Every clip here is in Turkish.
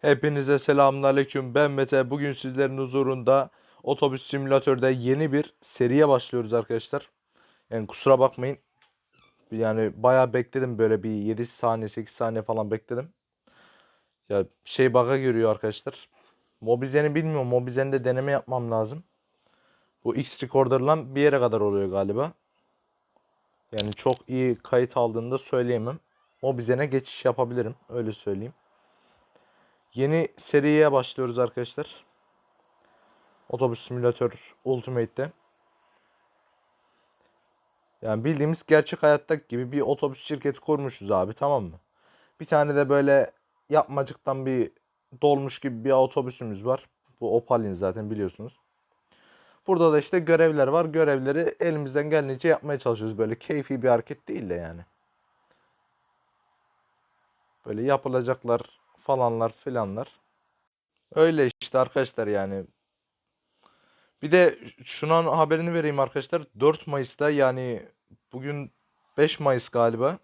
Hepinize selamünaleyküm. Ben Mete. Bugün sizlerin huzurunda otobüs simülatörde yeni bir seriye başlıyoruz arkadaşlar. Yani kusura bakmayın. Yani bayağı bekledim böyle bir 7 saniye 8 saniye falan bekledim. Ya şey bug'a giriyor arkadaşlar. Mobizen'i bilmiyorum. Mobizen'de deneme yapmam lazım. Bu X Recorder'la bir yere kadar oluyor galiba. Yani çok iyi kayıt aldığında söyleyemem. Mobizen'e geçiş yapabilirim. Öyle söyleyeyim. Yeni seriye başlıyoruz arkadaşlar. Otobüs Simülatör Ultimate'te. Yani bildiğimiz gerçek hayattaki gibi bir otobüs şirketi kurmuşuz abi tamam mı? Bir tane de böyle yapmacıktan bir dolmuş gibi bir otobüsümüz var. Bu Opal'in zaten biliyorsunuz. Burada da işte görevler var. Görevleri elimizden geldiğince yapmaya çalışıyoruz. Böyle keyfi bir hareket değil de yani. Böyle yapılacaklar falanlar filanlar. Öyle işte arkadaşlar yani. Bir de şunun haberini vereyim arkadaşlar. 4 Mayıs'ta yani bugün 5 Mayıs galiba.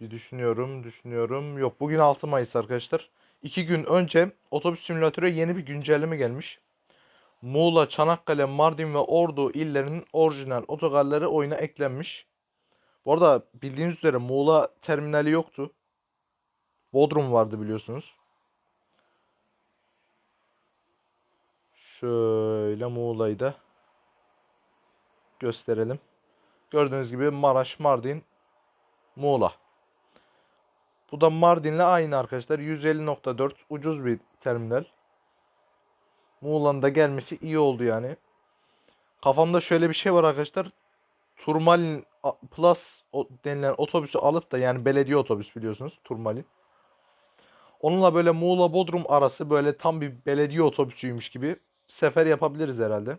Bir düşünüyorum, düşünüyorum. Yok bugün 6 Mayıs arkadaşlar. 2 gün önce otobüs simülatörü yeni bir güncelleme gelmiş. Muğla, Çanakkale, Mardin ve Ordu illerinin orijinal otogarları oyuna eklenmiş. Bu arada bildiğiniz üzere Muğla terminali yoktu. Bodrum vardı biliyorsunuz. Şöyle Muğla'yı da gösterelim. Gördüğünüz gibi Maraş, Mardin, Muğla. Bu da Mardin'le aynı arkadaşlar. 150.4 ucuz bir terminal. Muğla'nın da gelmesi iyi oldu yani. Kafamda şöyle bir şey var arkadaşlar. Turmalin Plus denilen otobüsü alıp da yani belediye otobüs biliyorsunuz Turmalin. Onunla böyle Muğla Bodrum arası böyle tam bir belediye otobüsüymüş gibi sefer yapabiliriz herhalde.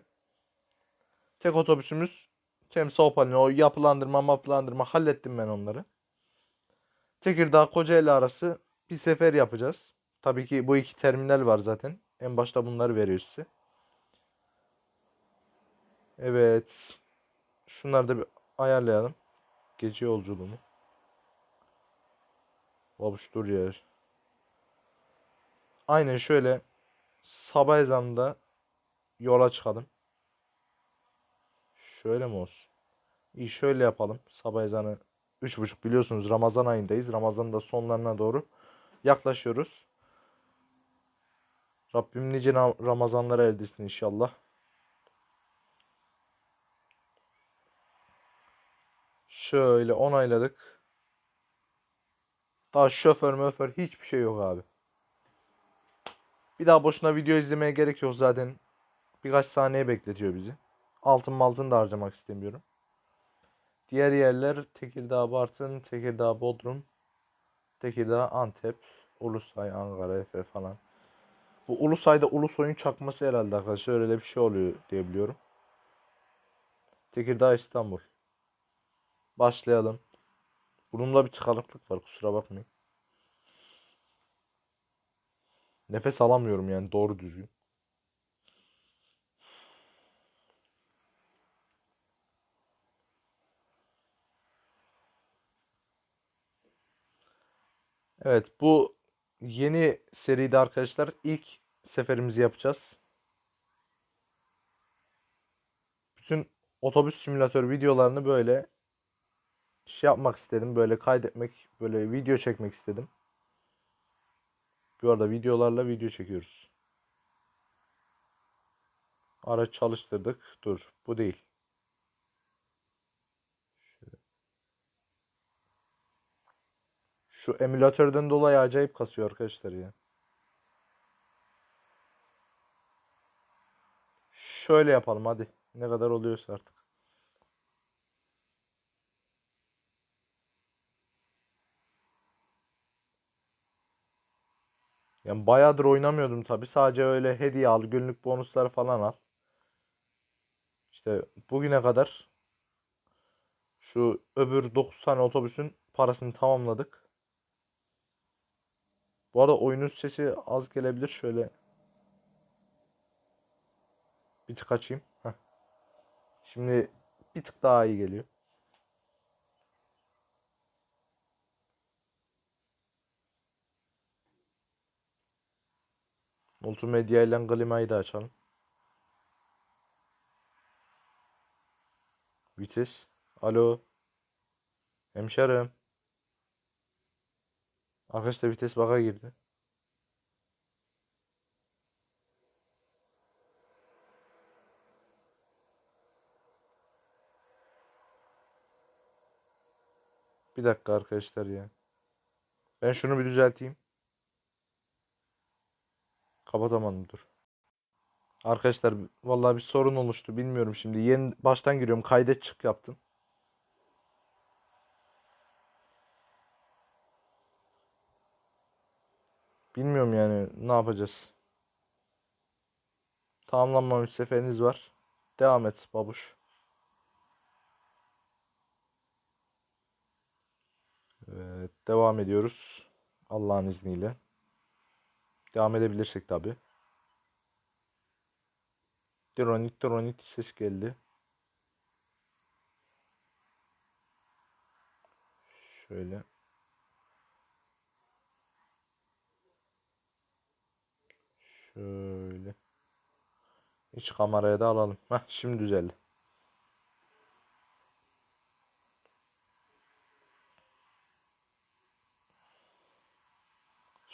Tek otobüsümüz Temsa Opal'in o yapılandırma mapılandırma hallettim ben onları. Tekirdağ Kocaeli arası bir sefer yapacağız. Tabii ki bu iki terminal var zaten. En başta bunları veriyor size. Evet. Şunları da bir ayarlayalım. Gece yolculuğunu. Babuş dur ya. Aynen şöyle sabah ezanında yola çıkalım. Şöyle mi olsun? İyi şöyle yapalım. Sabah ezanı 3.30 biliyorsunuz Ramazan ayındayız. Ramazanın da sonlarına doğru yaklaşıyoruz. Rabbim nice Ramazanlara eldesin inşallah. Şöyle onayladık. Daha şoför möför hiçbir şey yok abi. Bir daha boşuna video izlemeye gerek yok zaten. Birkaç saniye bekletiyor bizi. Altın maltın da harcamak istemiyorum. Diğer yerler Tekirdağ Bartın, Tekirdağ Bodrum, Tekirdağ Antep, Ulusay, Ankara, Efe falan. Bu Ulusay'da Ulusoy'un çakması herhalde arkadaşlar. Öyle bir şey oluyor diye biliyorum. Tekirdağ İstanbul. Başlayalım. Burnumda bir tıkanıklık var kusura bakmayın. Nefes alamıyorum yani doğru düzgün. Evet bu yeni seride arkadaşlar ilk seferimizi yapacağız. Bütün otobüs simülatör videolarını böyle şey yapmak istedim. Böyle kaydetmek, böyle video çekmek istedim. Bu arada videolarla video çekiyoruz. Araç çalıştırdık. Dur. Bu değil. Şu emülatörden dolayı acayip kasıyor arkadaşlar ya. Şöyle yapalım hadi. Ne kadar oluyorsa artık. Yani bayağıdır oynamıyordum tabi. Sadece öyle hediye al, günlük bonuslar falan al. İşte bugüne kadar şu öbür 9 tane otobüsün parasını tamamladık. Bu arada oyunun sesi az gelebilir. Şöyle bir tık açayım. Heh. Şimdi bir tık daha iyi geliyor. Multimedya ile klimayı da açalım. Vites. Alo. Hemşerim. Arkadaşlar vites baka girdi. Bir dakika arkadaşlar ya. Ben şunu bir düzelteyim. Kapatamadım dur. Arkadaşlar vallahi bir sorun oluştu. Bilmiyorum şimdi. Yeni baştan giriyorum. Kaydet çık yaptım. Bilmiyorum yani ne yapacağız. Tamamlanmamış seferiniz var. Devam et babuş. Evet, devam ediyoruz. Allah'ın izniyle. Devam edebilirsek tabi. Dronit dronit ses geldi. Şöyle. Şöyle. İç kameraya da alalım. Heh, şimdi düzeldi.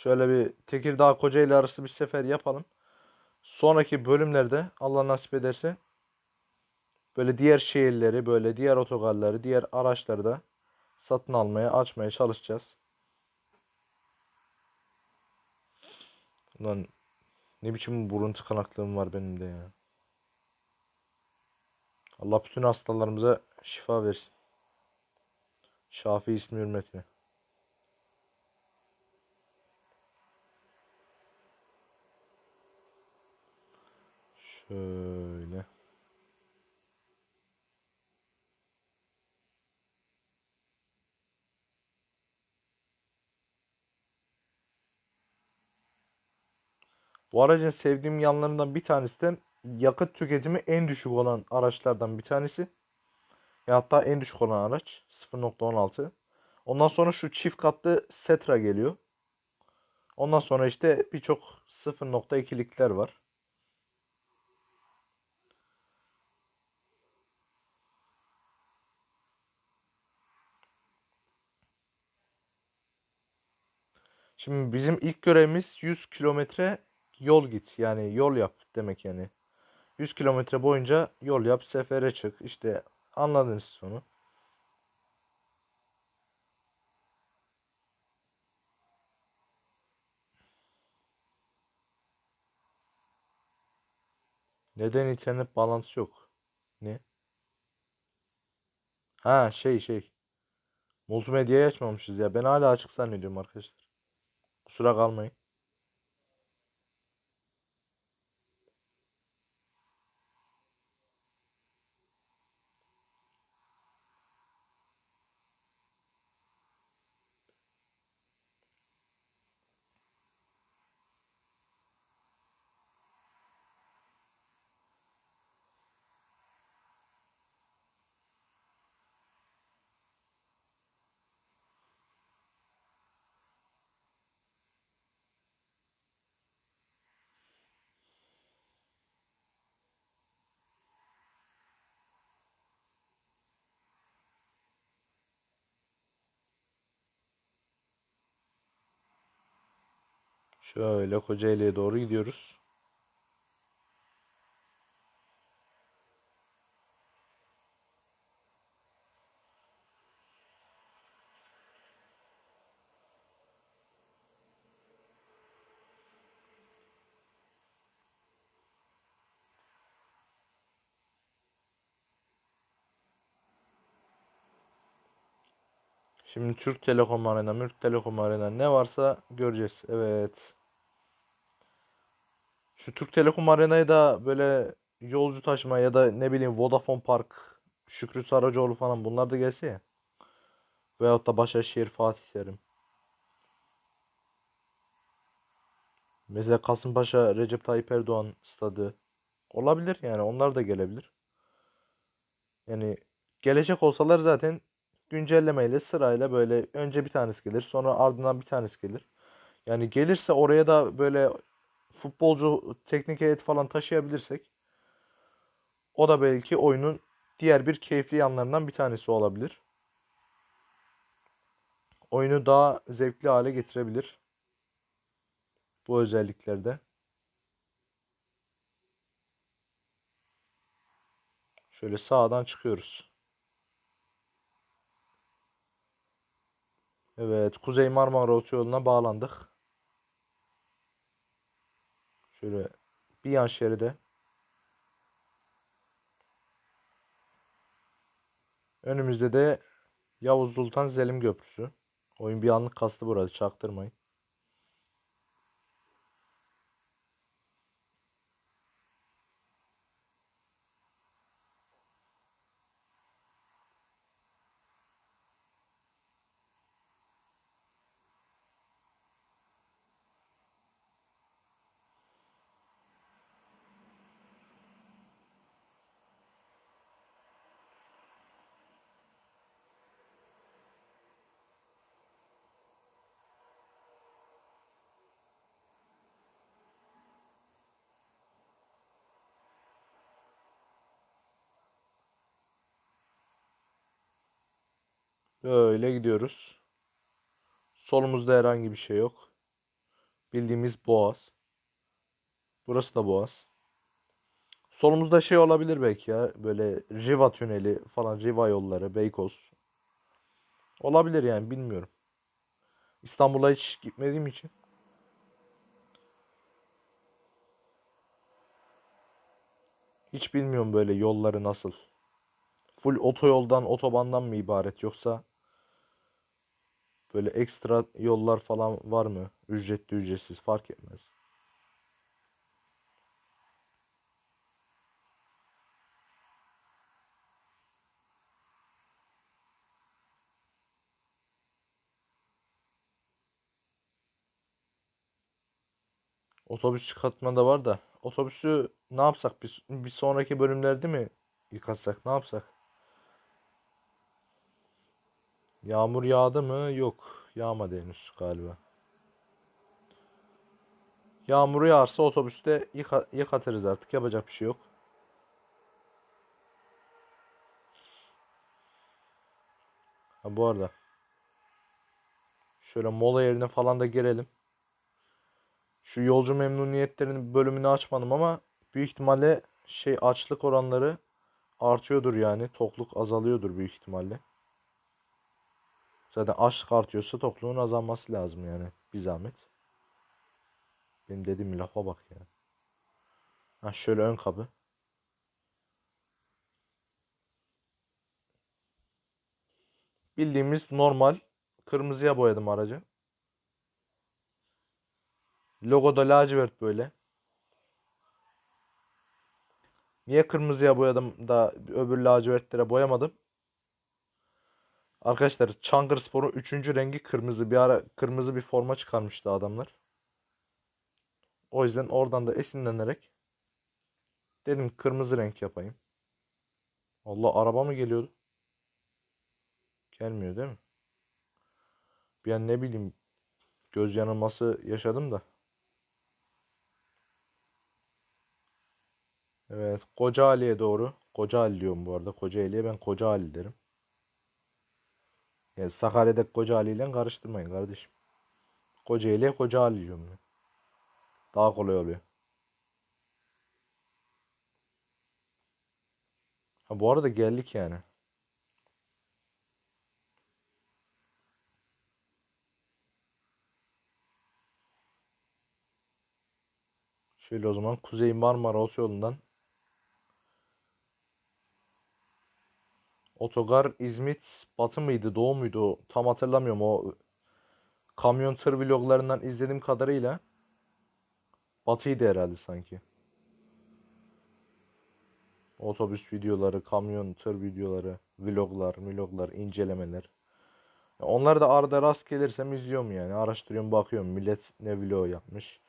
Şöyle bir Tekirdağ Kocaeli arası bir sefer yapalım. Sonraki bölümlerde Allah nasip ederse böyle diğer şehirleri, böyle diğer otogarları, diğer araçları da satın almaya, açmaya çalışacağız. Ulan ne biçim burun tıkanaklığım var benim de ya. Allah bütün hastalarımıza şifa versin. Şafi ismi hürmetine. Şöyle. Bu aracın sevdiğim yanlarından bir tanesi de yakıt tüketimi en düşük olan araçlardan bir tanesi. Ya hatta en düşük olan araç 0.16. Ondan sonra şu çift katlı Setra geliyor. Ondan sonra işte birçok 0.2'likler var. Şimdi bizim ilk görevimiz 100 kilometre yol git. Yani yol yap demek yani. 100 kilometre boyunca yol yap, sefere çık. İşte anladınız sonu. Neden internet bağlantısı yok? Ne? Ha şey şey. Multimedyayı açmamışız ya. Ben hala açık zannediyorum arkadaşlar. Kusura kalmayın. Şöyle Kocaeli'ye doğru gidiyoruz. Şimdi Türk Telekom Arena, Mürk Telekom Arena ne varsa göreceğiz. Evet. Şu Türk Telekom Arena'yı da böyle yolcu taşıma ya da ne bileyim Vodafone Park, Şükrü Saracoğlu falan bunlar da gelse ya. Veyahut da Başakşehir Fatih Terim. Mesela Kasımpaşa Recep Tayyip Erdoğan stadı. Olabilir yani onlar da gelebilir. Yani gelecek olsalar zaten güncellemeyle sırayla böyle önce bir tanesi gelir sonra ardından bir tanesi gelir. Yani gelirse oraya da böyle futbolcu teknik heyet falan taşıyabilirsek o da belki oyunun diğer bir keyifli yanlarından bir tanesi olabilir. Oyunu daha zevkli hale getirebilir. Bu özelliklerde. Şöyle sağdan çıkıyoruz. Evet, Kuzey Marmara Otoyolu'na bağlandık. Şöyle bir yan şeride. Önümüzde de Yavuz Sultan Selim Köprüsü. Oyun bir anlık kastı burası, çaktırmayın. Böyle gidiyoruz. Solumuzda herhangi bir şey yok. Bildiğimiz Boğaz. Burası da Boğaz. Solumuzda şey olabilir belki ya. Böyle Riva tüneli falan. Riva yolları. Beykoz. Olabilir yani bilmiyorum. İstanbul'a hiç gitmediğim için. Hiç bilmiyorum böyle yolları nasıl. Full otoyoldan, otobandan mı ibaret yoksa böyle ekstra yollar falan var mı? Ücretli, ücretsiz fark etmez. Otobüs çıkartma da var da. Otobüsü ne yapsak? Bir, bir sonraki bölümlerde mi yıkatsak? Ne yapsak? Yağmur yağdı mı? Yok. Yağmadı henüz galiba. Yağmur yağarsa otobüste yıka, yıkatırız artık. Yapacak bir şey yok. Ha bu arada. Şöyle mola yerine falan da girelim. Şu yolcu memnuniyetlerinin bölümünü açmadım ama büyük ihtimalle şey açlık oranları artıyordur yani. Tokluk azalıyordur büyük ihtimalle. Zaten açlık artıyorsa tokluğun azalması lazım yani. Bir zahmet. Benim dediğim lafa bak ya. Ha şöyle ön kapı. Bildiğimiz normal kırmızıya boyadım aracı. Logo da lacivert böyle. Niye kırmızıya boyadım da öbür lacivertlere boyamadım? Arkadaşlar Çankırıspor'un 3. rengi kırmızı. Bir ara kırmızı bir forma çıkarmıştı adamlar. O yüzden oradan da esinlenerek dedim kırmızı renk yapayım. Allah araba mı geliyordu? Gelmiyor değil mi? Bir an ne bileyim göz yanılması yaşadım da. Evet Kocaeli'ye doğru. Kocaeli diyorum bu arada. Kocaeli'ye ben Kocaeli derim. Yani Sakarya'daki Kocaeli ile karıştırmayın kardeşim. Kocaeli'ye Kocaeli diyorum ben. Daha kolay oluyor. Ha bu arada geldik yani. Şöyle o zaman Kuzey Marmara Otoyolu'ndan Otogar İzmit Batı mıydı Doğu muydu tam hatırlamıyorum o kamyon tır vloglarından izlediğim kadarıyla Batı'ydı herhalde sanki. Otobüs videoları, kamyon tır videoları, vloglar, vloglar, incelemeler. Onlar da arada rast gelirsem izliyorum yani. Araştırıyorum, bakıyorum. Millet ne vlog yapmış.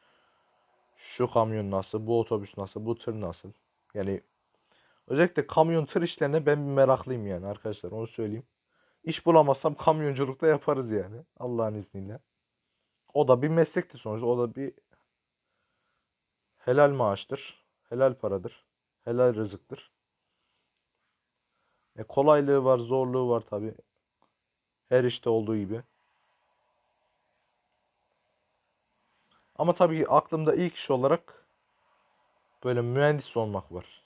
Şu kamyon nasıl, bu otobüs nasıl, bu tır nasıl. Yani özellikle kamyon tır işlerine ben bir meraklıyım yani arkadaşlar onu söyleyeyim. İş bulamazsam kamyonculukta yaparız yani Allah'ın izniyle. O da bir meslekti sonuçta. O da bir Helal maaştır. Helal paradır. Helal rızıktır. E kolaylığı var, zorluğu var tabi. Her işte olduğu gibi. Ama tabii aklımda ilk iş olarak böyle mühendis olmak var.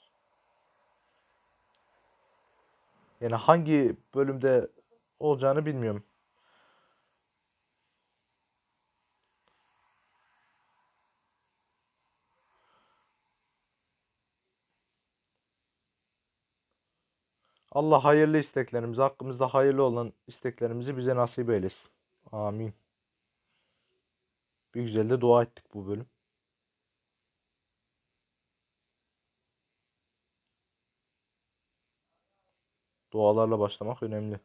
Yani hangi bölümde olacağını bilmiyorum. Allah hayırlı isteklerimizi, hakkımızda hayırlı olan isteklerimizi bize nasip eylesin. Amin. Bir güzel de dua ettik bu bölüm. Dualarla başlamak önemli.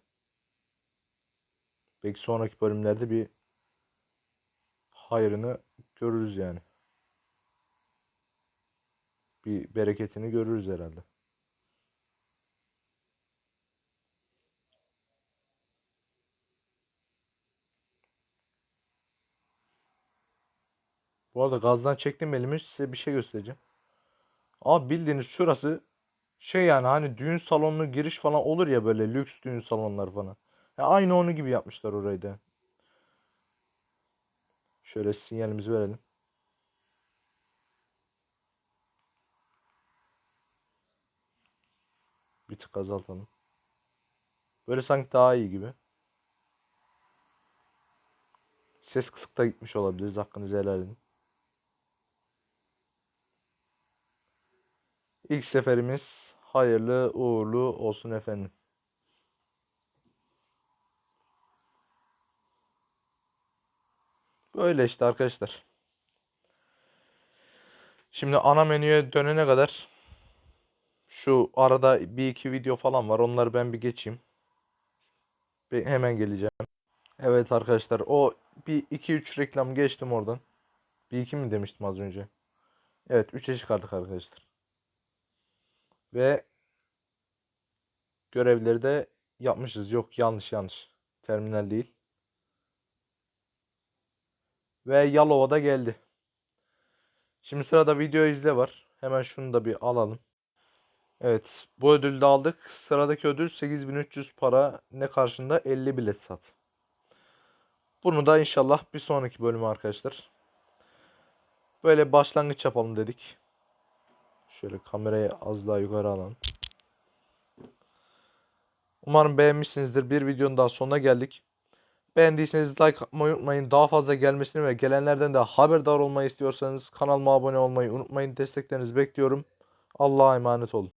Belki sonraki bölümlerde bir hayrını görürüz yani. Bir bereketini görürüz herhalde. Bu arada gazdan çektim elimi size bir şey göstereceğim. Abi bildiğiniz şurası şey yani hani düğün salonuna giriş falan olur ya böyle lüks düğün salonlar falan. Ya aynı onu gibi yapmışlar orayı da. Şöyle sinyalimizi verelim. Bir tık azaltalım. Böyle sanki daha iyi gibi. Ses kısık da gitmiş olabiliriz. Hakkınızı helal edin. İlk seferimiz hayırlı uğurlu olsun efendim. Böyle işte arkadaşlar. Şimdi ana menüye dönene kadar şu arada bir iki video falan var. Onları ben bir geçeyim. Bir hemen geleceğim. Evet arkadaşlar o bir iki üç reklam geçtim oradan. Bir iki mi demiştim az önce? Evet 3'e çıkardık arkadaşlar. Ve görevleri de yapmışız. Yok yanlış yanlış. Terminal değil. Ve Yalova'da geldi. Şimdi sırada video izle var. Hemen şunu da bir alalım. Evet bu ödülü de aldık. Sıradaki ödül 8300 para ne karşında 50 bilet sat. Bunu da inşallah bir sonraki bölüme arkadaşlar. Böyle başlangıç yapalım dedik. Şöyle kamerayı az daha yukarı alalım. Umarım beğenmişsinizdir. Bir videonun daha sonuna geldik. Beğendiyseniz like atmayı unutmayın. Daha fazla gelmesini ve gelenlerden de haberdar olmayı istiyorsanız kanalıma abone olmayı unutmayın. Desteklerinizi bekliyorum. Allah'a emanet olun.